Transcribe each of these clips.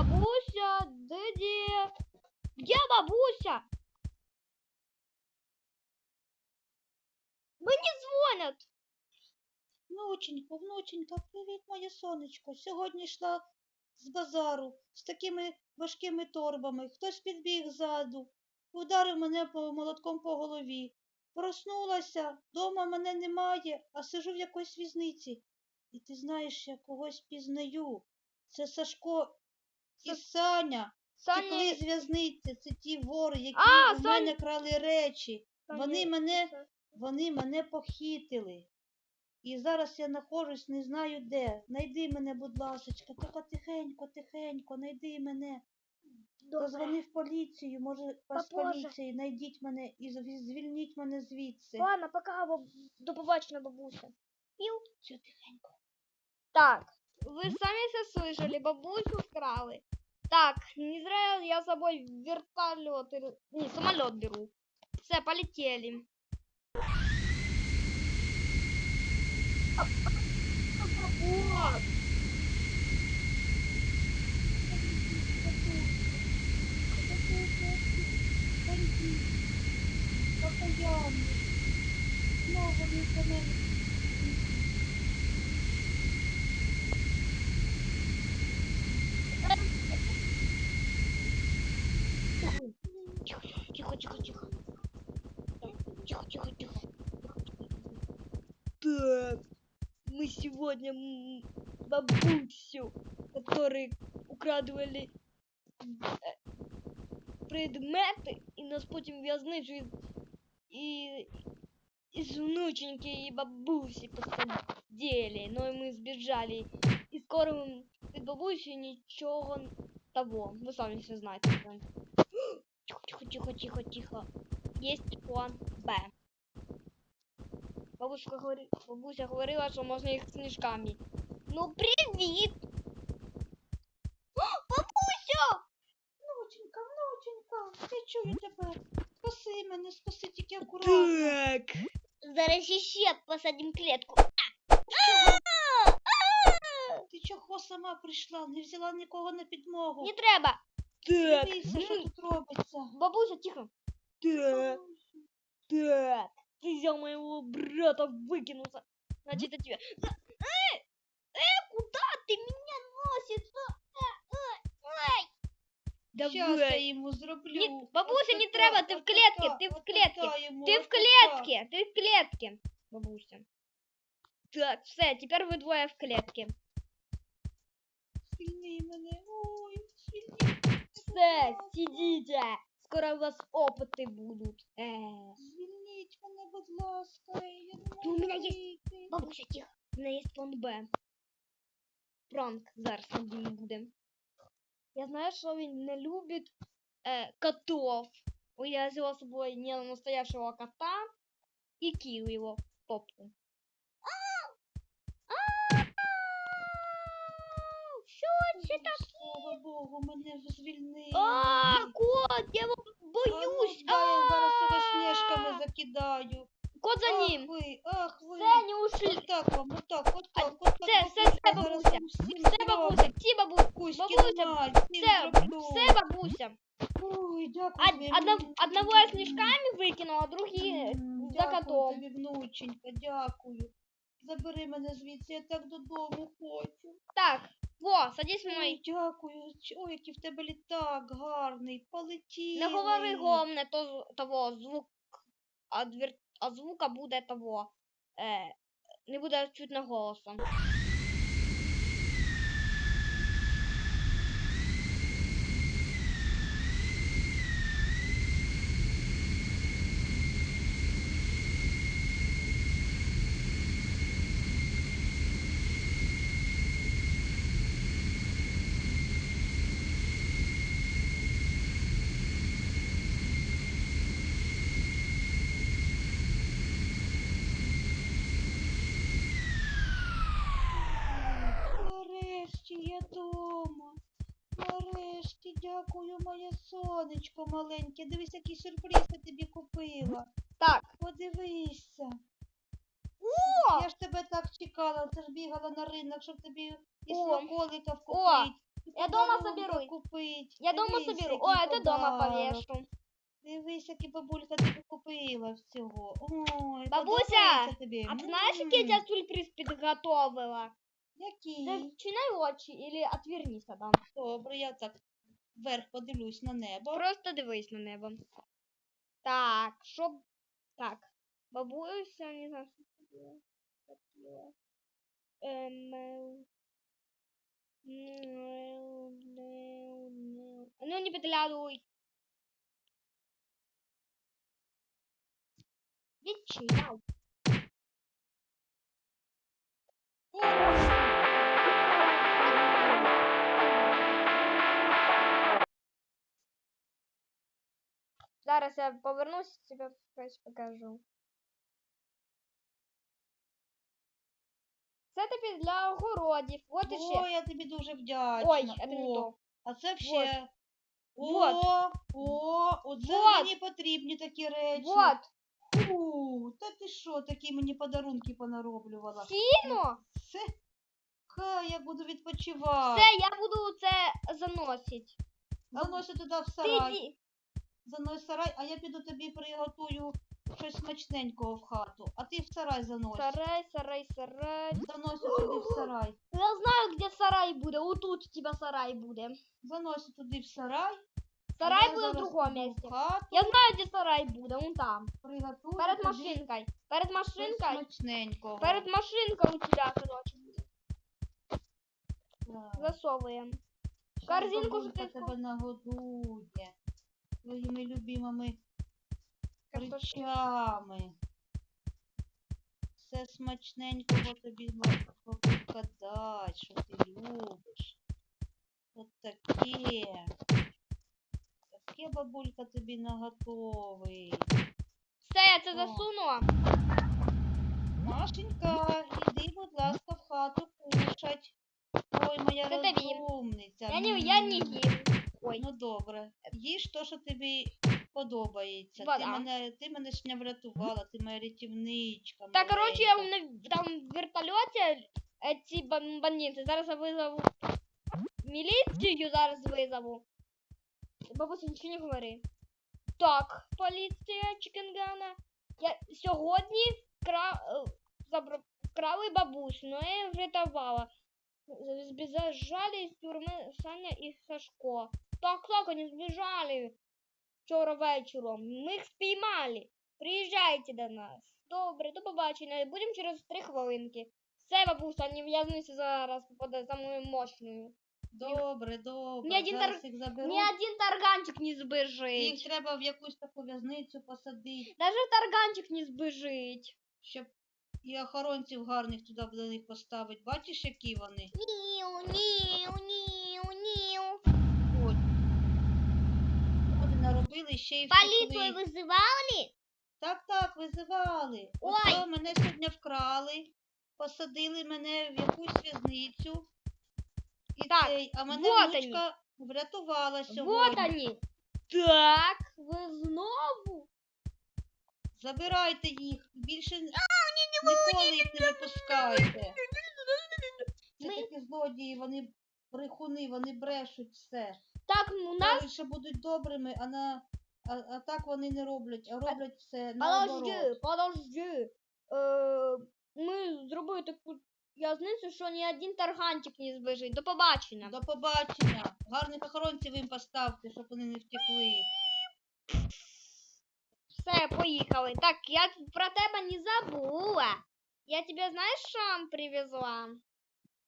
Бабуся, где? Где бабуся? Мені дзвонять. Внученько, внученька, привіт, моє сонечко. Сьогодні йшла з базару з такими важкими торбами. Хтось підбіг ззаду, ударив мене по молотком по голові. Проснулася, дома мене немає, а сижу в якоїсь візниці. І ти знаєш, я когось пізнаю. Це Сашко і Саня. Саня, з в'язниці, це ті вори, які А, у мене крали речі. Вони мене вони мене похитили. І зараз я знаходжусь, не знаю де. Найди мене, будь ласочка, тільки тихенько, тихенько, найди мене. Добре. Позвони в поліцію, може вас з поліції, найдіть мене і звільніть мене звідси. Ладно, пока, баб... до побачення, бабуся. Пів. Все тихенько. Так, вы сами все слышали, бабусю вкрали. Так, не зря я с собой вертолет, не, самолет беру. Все, полетели. Вот. Покаянний. Знову він за мене. Тихо, тихо, тихо, тихо. Тихо, тихо, тихо. Так, мы сегодня м, бабусю, которые украдывали э, предмети і нас потім в'язничують і из внученьки и бабуси посадили, но и мы сбежали. И скоро мы від бабусі нічого н- того. Ви самі все знаєте. Тихо, тихо, тихо. Есть план Б. Бабушка говори... Бабуся говорила, що можна їх книжками. Ну привіт! О, бабуся! Внученька, внученька, я чую тебе. Спаси мене, спаси тільки акуратно. Так. Зараз ще посадим клетку. Ти чого сама прийшла? Не взяла нікого на підмогу. Не треба. Так. Дивися, що тут робиться. Бабуся, тихо. Так. Так. Ты взял моего брата выкинулся. Значит, это тебе. Э, э, куда ты меня носишь? А, а, ай. Щас я Давай. йому зроблю. Не- бабуся, не Отака, треба, ти в отака, клетці, ти в отака клетці, йому, Ты в отака. клетке, ты в клетке, бабуся. Так, все, теперь вы двое в клетке. Звільни мене. Ой, звільни. Все, сидите. Скоро у вас опыты будут. Э. Звільніть мене, будь ласка. Я не Ну, у можу мене є- вийти. Бабуся, тихо. У меня есть план Б. Пранк зараз над ним буде. Я знаю, що він не любить е, котов. Бо Я взяла з собою не настоящего кота і кил його в попку. Слава Богу, мене звільнили. А, кот, я боюсь. А, ну, я зараз його А! сніжками закидаю. Кот за Ах ним. ви, ах ви. Все, не ушли. Отак вам, отак, отак, отак. все, все, все, бабуся. Все, бабуся, всі бабуся. Бабуся, Все, все, бабуся. Ой, дякую. Одного я снежками выкинул, а другие М, за Дякую тобі, внученька, дякую. Забери мене звідси, я так додому хочу. Так, во, садись в Ой, мой. дякую. Ой, який в тебе літак гарний. Полетіли. Не говори гомне то, того звук, а, двір, а звука буде того. Е, не буде чутно голосом. Нарешті я дома. Нарешті, дякую, моє сонечко маленьке. Дивись, який сюрприз я тобі купила. Так. Подивися. О! Я ж тебе так чекала, це ж бігала на ринок, щоб тобі і смаколиків купити. Я дома соберу. Купить. Я дома соберу. О, это дома повешу. Дивись, які бабулька тобі купила всього. Ой, Бабуся, тобі? А ти знаєш, який я сюрприз підготовила? Який? Зачинай очі или отвернися там. Добре, я так вверх подивлюсь на небо. Просто дивись на небо. Так, щоб. Так. Бабуся, не знаю, що хотіла. Хотіла. Ем, е. Ну, не підглядуй. Відчиняв. Зараз я повернусь, тебе щось покажу. Це тобі для огородів. От і. Ой, я тобі дуже вдячна. Ой, це не то. А це ще. Вот. О, о, оце Вот. мені потрібні такі речі. Вот. Фу, та ти що, такі мені подарунки понароблювала. Сіно. Все. Хай я буду відпочивати. Все, я буду це заносити. Заноси туди в сарай. ді- Занось в сарай, а я піду тобі приготую щось смачненького в хату. А ти в сарай занось. Сарай, сарай, сарай. Занось туди в сарай. Я знаю, де сарай буде. Отут у тебе сарай буде. Занось туди в сарай. Сарай я буде в зараз другому піду місці. Хату, Я знаю, де сарай буде, вон там. приготую Перед тобі машинкою. Перед щось машинкою. смачненького. Перед машинкою у тебя, короче. Так. Засовуємо. Щас корзинку бабулька ж ти тебе нагодує своїми любимими речами. Все смачненького тобі бабулька дасть, що ти любиш. От таке. Таке бабулька тобі наготовить. Все, я це засунула. Машенька, іди, будь ласка, в хату кушать. Ой, моя розумниця. Я не, я не їм. Ой. Ну добре. Їж то, що тобі подобається. Ти Вода. мене, ти мене ж не врятувала, ти моя рятівничка. Так, короче, я маленька. на, там в вертольоті е, ці бандити. Зараз я визову міліцію, зараз визову. Бабуся, нічого не говори. Так, поліція Чикенгана. Я сьогодні кра... е, забра... вкрали бабусю, но я її врятувала. Збіжали з тюрми Саня і Сашко. Так, так, вони збіжали вчора вечором. Ми їх спіймали. Приїжджайте до нас. Добре, до побачення. Будемо через три хвилинки. Все, бабуся, не в'язнися зараз попаде самою мощною. Добре, добре. Ні один Зараз їх заберу. Ні один тарганчик не Їх збежить. треба в якусь таку в'язницю посадити, Даже тарганчик не збежить. щоб і охоронців гарних туди до них поставити. Бачиш, які вони? Ніу, ніу, ніу. От. Вони наробили ще й Поліцію втекли. визивали? Так, так, визивали. Ой. Ото мене сьогодні вкрали, посадили мене в якусь в'язницю. І Так, цей, а мене вот внучка врятувала сьогодні. Вот они. Так, ви знову? Забирайте їх. Більше ніколи їх не випускайте. Це Ми- такі злодії, вони брехуни, вони брешуть все. Так, у нас що будуть добрими, а, на, а, а так вони не роблять, а роблять все наоборот. Подожди, подожди. Е, ми зробили таку в'язницю, що ні один тарганчик не збежить. До побачення. До побачення. Гарних охоронців їм поставте, щоб вони не втекли. Все, поїхали. Так, я про тебе не забула. Я тебе знаєш, що вам привезла?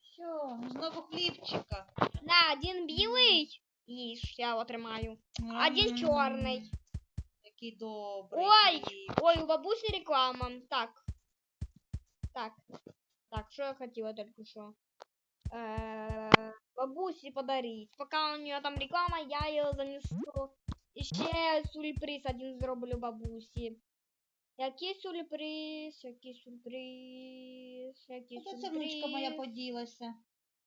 Що, знову хлібчика. На, один білий. Їж, я отримаю. Один чорний. Який добрий. Ой, ой, у бабусі реклама. Так. Так. Так, що я хотіла тільки що? Е, бабусі подарить. Поки у нее там реклама, я її занесу. І ще сюрприз один зроблю бабусі. Який сюрприз, який сюрприз, який сюрприз. ця внучка моя поділася?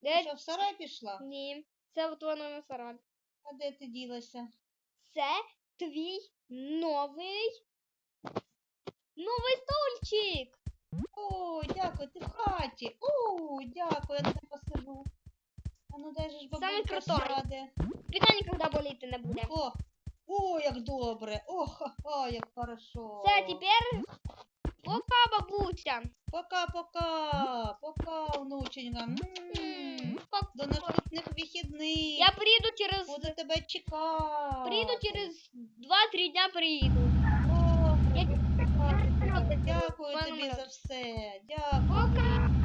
Ти Де? що, в сарай пішла? Ні, це от воно сарай. А де ти ділася? Це твій новий новий стульчик. О, дякую, ти в хаті. О, дякую, я тебе посажу. А ну дай же ж бабулька крутой. сяде. Спина ніколи боліти не буде. О, о, як добре. О, ха-ха, як хорошо. Все, тепер пока, бабуся. Пока-пока. Пока, внученька. М. М, пок- До наступних вихідних. Я приїду через Буду тебе чекати. приїду через 2-3 дня приїду. О, Я- Дякую тобі за все. Дякую. Пока.